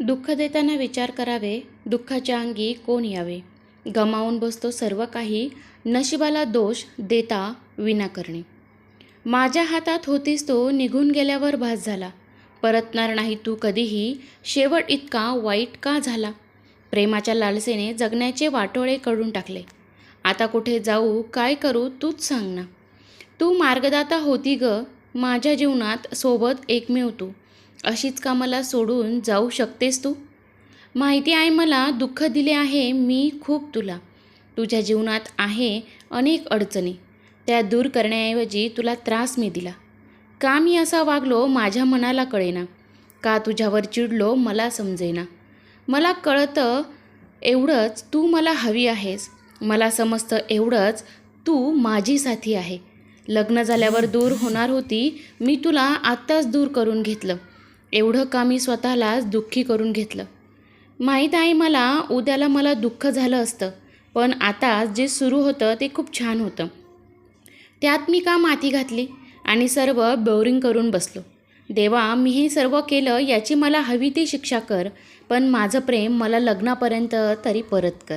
दुःख देताना विचार करावे दुःखाच्या अंगी कोण यावे? गमावून बसतो सर्व काही नशिबाला दोष देता विना करणे. माझ्या हातात होतीस तो निघून गेल्यावर भास झाला. परतणार नाही तू कधीही शेवट इतका वाईट का झाला? प्रेमाच्या लालसेने जगण्याचे वाटोळे करून टाकले. आता कुठे जाऊ काय करू तूच सांग ना. तू मार्गदाता होती ग माझ्या जीवनात सोबत एकमेव तू. अशीच का मला सोडून जाऊ शकतेस तू? माहिती आहे मला दुःख दिले आहे मी खूप तुला. तुझ्या जीवनात आहे अनेक अडचणी. त्या दूर करण्याऐवजी तुला त्रास मी दिला. का मी असा वागलो माझ्या मनाला कळेना? का तुझ्यावर चिडलो मला समजेना? मला कळतं एवढंच तू मला हवी आहेस. मला समजतं एवढंच तू माझी साथी आहे. लग्न झाल्यावर दूर होणार होती मी तुला आत्ताच दूर करून घेतलं. एवढं का मी स्वतःलाच दुःखी करून घेतलं? माहीत आहे मला उद्याला मला दुःख झालं असतं पण आता जे सुरू होतं ते खूप छान होतं. त्यात मी का माती घातली आणि सर्व बोरिंग करून बसलो. देवा मी हे सर्व केलं याची मला हवी ती शिक्षा कर पण माझं प्रेम मला लग्नापर्यंत तरी परत कर.